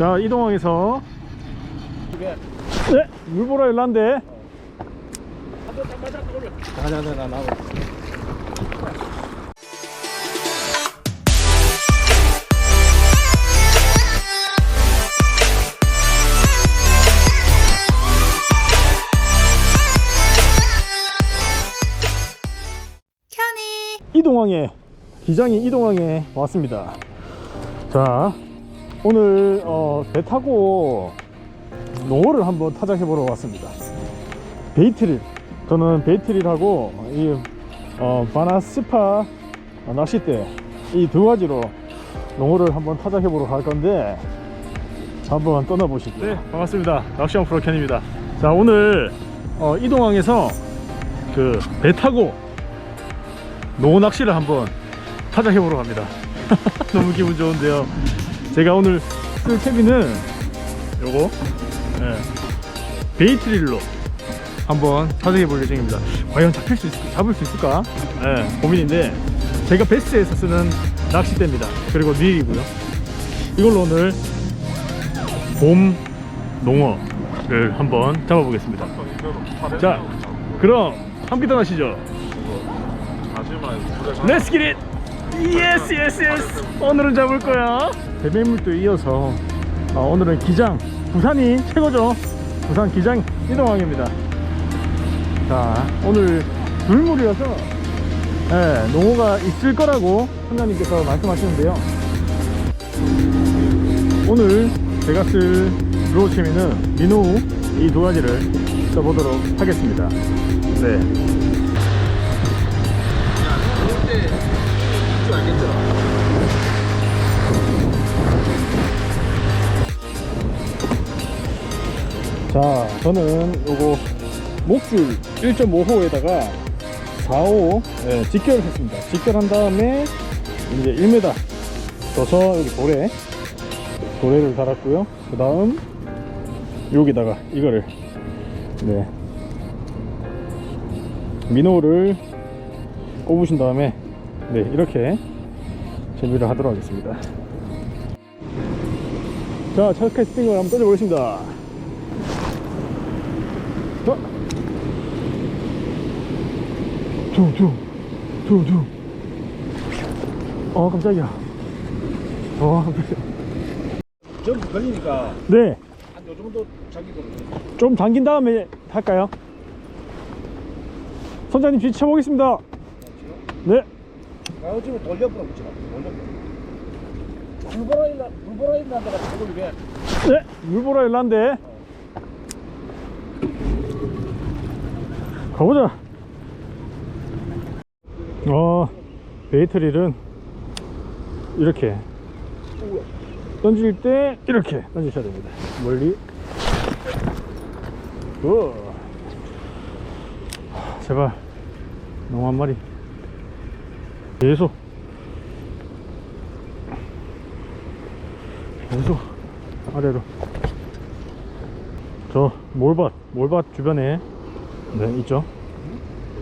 자 이동항에서 네 물보라 일란데. 가자자자 나고. 이동항에 기장이 이동항에 왔습니다 자 오늘 어, 배 타고 농어를 한번 타작해 보러 왔습니다. 베이트릴. 저는 베이트릴하고 이 어, 바나스파 낚싯대 이 두 가지로 농어를 한번 타작해 보러 갈 건데 한번 떠나보시죠. 네 반갑습니다. 낚시형 프로켄입니다. 자 오늘 어, 이동항에서 그 배 타고 농어 낚시를 한번 타작해 보러 갑니다. 너무 기분 좋은데요. 제가 오늘 쓸 채비는 요거 예, 베이트릴로 한번 타작해 볼 예정입니다. 과연 잡힐 수 있을까? 잡을 수 있을까? 예, 고민인데 제가 베스에서 쓰는 낚싯대입니다. 그리고 릴이고요. 이걸로 오늘 봄 농어를 한번 잡아 보겠습니다. 자, 그럼 함께 떠나시죠. Yes, yes, yes! 오늘은 잡을 거야. 대매물도 이어서 어, 오늘은 기장 부산이 최고죠. 부산 기장 이동항입니다. 자, 오늘 불물이라서 예, 농어가 있을 거라고 선장님께서 말씀하시는데요. 오늘 제가 쓸 드로우 채미는 미노우 이두 가지를 써보도록 하겠습니다. 네. 저는 요거 목줄 1.5호에다가 4호 예, 직결을 했습니다. 직결한 다음에 이제 1m 떠서 여기 도래 도래를 달았고요. 그 다음 여기다가 이거를 네 민호를 꼽으신 다음에 네 이렇게 재미를 하도록 하겠습니다. 자, 첫 캐스팅을 한번 떠져보겠습니다. 퉁, 퉁, 퉁, 퉁. 어, 깜짝이야. 어, 깜짝이야. 좀 걸리니까 네, 한요 정도 자기거든요. 좀 당긴 다음에 할까요? 선장님 뒤 쳐보겠습니다. 네. 아, 지금 돌려보라 붙여라. 돌려보라. 불보라일라 불보라일란다가 저걸 이게 네, 물보라 일란데. 가보자. 어, 베이트릴은 이렇게 던질 때 이렇게 던지셔야 됩니다. 멀리. 오. 제발 농어 한 마리. 계속. 계속 아래로 저 몰밭 몰밭 주변에 네 있죠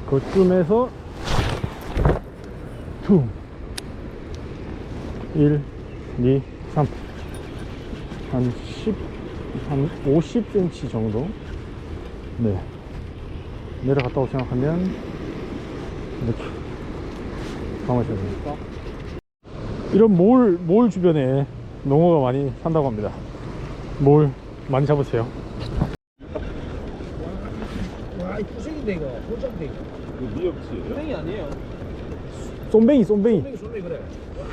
그쯤에서 퉁 1, 2, 3 한 10, 한 50cm 정도 네 내려갔다고 생각하면 이렇게 감아셔야 됩니다 이런 몰, 몰 주변에 농어가 많이 산다고 합니다. 몰 많이 잡으세요. 와, 이 부생인데 이거. 혼자인데 이거. 미역치 부생이 아니에요. 쏨뱅이, 쏨뱅이. 소맥이 소맥 그래.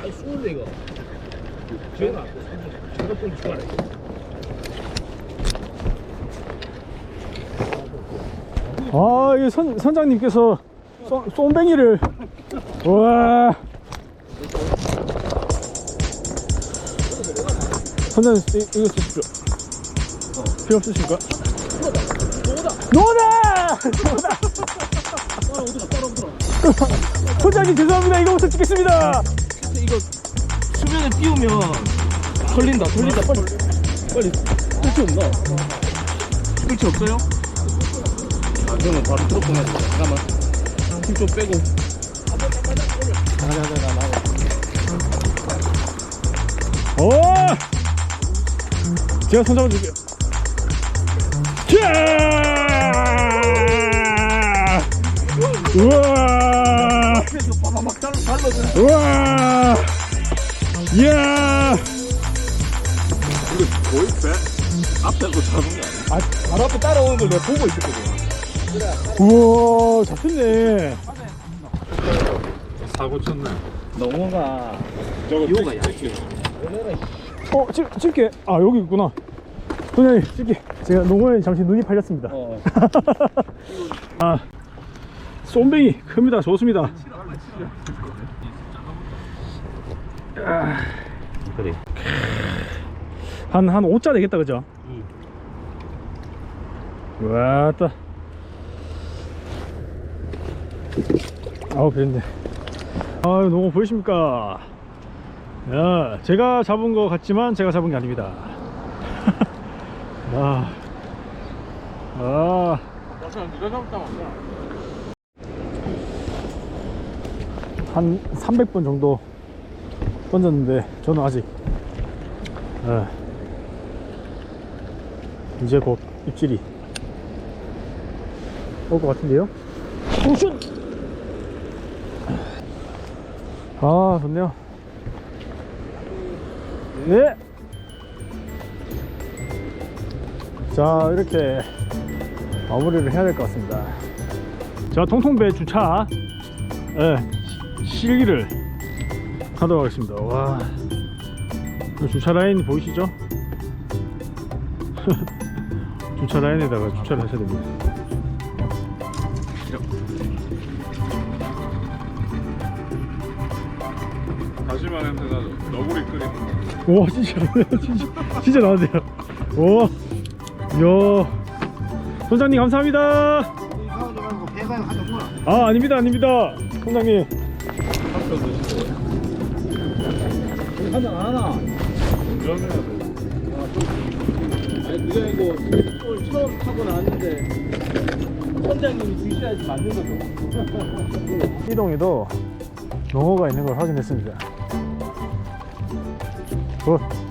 아이 수는데 이거. 지원아. 저거 좀 좋아해. 아, 이 선, 선장님께서 쏨, 쏨뱅이를. 와. 선장님, 이, 이거 주십시오. 필요 없으십니까? 노다! 노다! 따라 오더라. 따라 오더라. 선장님 죄송합니다. 이거부터 찍겠습니다. 이거 수면에 띄우면 걸린다. 걸린다. 빨리. 빨리. 끝이 없나? 끝이 없어요? 아, 그러면 바로 들어보면 잠깐만. 힘 좀 빼고. 가자, 나가. 오! 제가 손 잡아줄게요. 자! 우와! 우와! 이야! 근데 거의 배 앞에 거 잡은 게 아니야? 아, 바로 앞에 따라오는 걸 내가 보고 있었거든. 우와, 잡혔네. 사고 쳤네. 농어가 저거 요가 약해. 어, 찍, 찍게. 아, 여기 있구나. 소장님, 찍게. 제가 농어에 잠시 눈이 팔렸습니다. 어. 아, 쏨뱅이 큽니다. 좋습니다. 아, 그래. 한, 한 5자 되겠다, 그죠? 왔다. 아우, 배는데. 아유, 농어 보이십니까? 야, 제가 잡은 거 같지만 제가 잡은 게 아닙니다. 아, 아. 맞아, 네가 잡았다 맞냐? 한 300번 정도 던졌는데 저는 아직 예, 이제 곧 입질이 올 것 같은데요? 오션 아 좋네요. 네. 자 이렇게 마무리를 해야 될 것 같습니다. 자 통통배 주차. 예, 실기를 하도록 하겠습니다. 와, 이 주차 라인 보이시죠? 주차 라인에다가 주차를 하셔야 됩니다. 다시마 냄새가 너구리 끓이는 와, 진짜, 진짜, 진짜 나왔네요. 와, 이야, 선장님 감사합니다. 아, 아닙니다, 아닙니다, 선장님. 한잔 안 하나? 그러면 아니 그게 아니고 오늘 처음 타고 나왔는데 선장님이 드셔야지 맞는 거죠. 이동에도 농어가 있는 걸 확인했습니다. 굿.